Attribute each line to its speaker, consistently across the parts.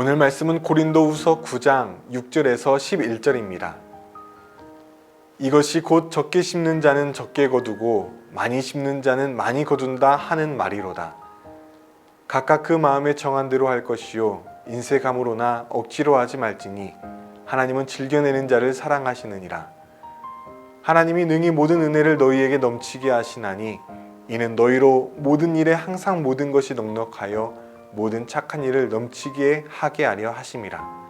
Speaker 1: 말씀은 고린도후서 9장 6절에서 11절입니다. 이것이 곧 적게 심는 자는 적게 거두고 많이 심는 자는 많이 거둔다 하는 말이로다. 각각 그 마음에 정한 대로 할 것이요 인색함으로나 억지로 하지 말지니 하나님은 즐겨내는 자를 사랑하시느니라. 하나님이 능히 모든 은혜를 너희에게 넘치게 하시나니 이는 너희로 모든 일에 항상 모든 것이 넉넉하여 모든 착한 일을 넘치게 하게 하려 하심이라.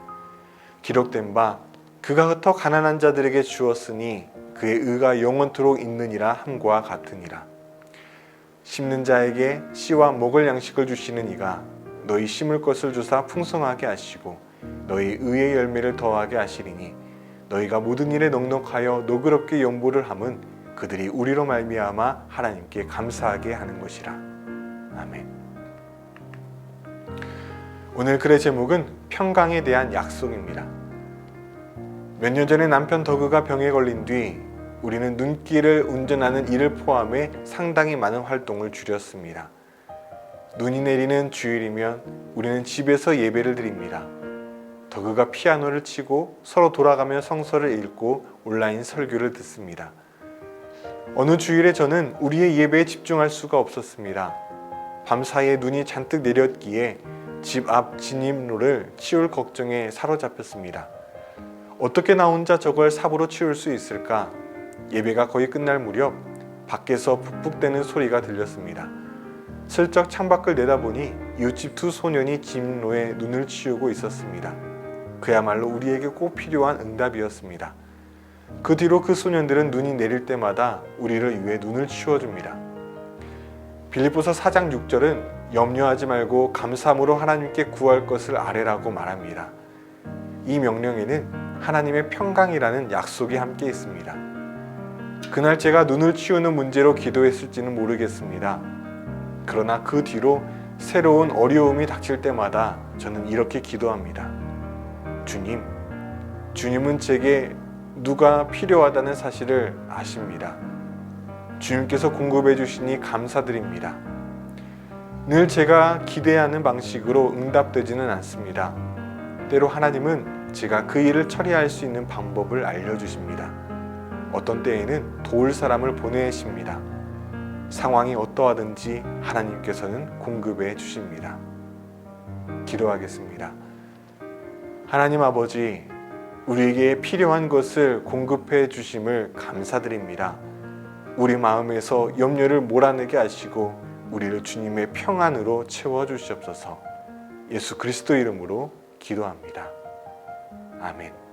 Speaker 1: 기록된 바 그가 흩어 가난한 자들에게 주었으니 그의 의가 영원토록 있느니라 함과 같으니라. 심는 자에게 씨와 먹을 양식을 주시는 이가 너희 심을 것을 주사 풍성하게 하시고 너희 의의 열매를 더하게 하시리니 너희가 모든 일에 넉넉하여 너그럽게 연보를 함은 그들이 우리로 말미암아 하나님께 감사하게 하는 것이라. 아멘. 오늘 글의 제목은 평강에 대한 약속입니다. 몇 년 전에 남편 더그가 병에 걸린 뒤 우리는 눈길을 운전하는 일을 포함해 상당히 많은 활동을 줄였습니다. 눈이 내리는 주일이면 우리는 집에서 예배를 드립니다. 더그가 피아노를 치고 서로 돌아가며 성서를 읽고 온라인 설교를 듣습니다. 어느 주일에 저는 우리의 예배에 집중할 수가 없었습니다. 밤 사이에 눈이 잔뜩 내렸기에 집 앞 진입로를 치울 걱정에 사로잡혔습니다. 어떻게 나 혼자 저걸 삽으로 치울 수 있을까? 예배가 거의 끝날 무렵 밖에서 푹푹대는 소리가 들렸습니다. 슬쩍 창밖을 내다보니 이웃집 두 소년이 진로에 눈을 치우고 있었습니다. 그야말로 우리에게 꼭 필요한 응답이었습니다. 그 뒤로 그 소년들은 눈이 내릴 때마다 우리를 위해 눈을 치워줍니다. 빌립보서 4장 6절은 염려하지 말고 감사함으로 하나님께 구할 것을 아뢰라고 말합니다. 이 명령에는 하나님의 평강이라는 약속이 함께 있습니다. 그날 제가 눈을 치우는 문제로 기도했을지는 모르겠습니다. 그러나 그 뒤로 새로운 어려움이 닥칠 때마다 저는 이렇게 기도합니다. 주님, 주님은 제게 누가 필요하다는 사실을 아십니다. 주님께서 공급해 주시니 감사드립니다. 늘 제가 기대하는 방식으로 응답되지는 않습니다. 때로 하나님은 제가 그 일을 처리할 수 있는 방법을 알려주십니다. 어떤 때에는 도울 사람을 보내십니다. 상황이 어떠하든지 하나님께서는 공급해 주십니다. 기도하겠습니다. 하나님 아버지, 우리에게 필요한 것을 공급해 주심을 감사드립니다. 우리 마음에서 염려를 몰아내게 하시고 우리를 주님의 평안으로 채워 주시옵소서. 예수 그리스도 이름으로 기도합니다. 아멘.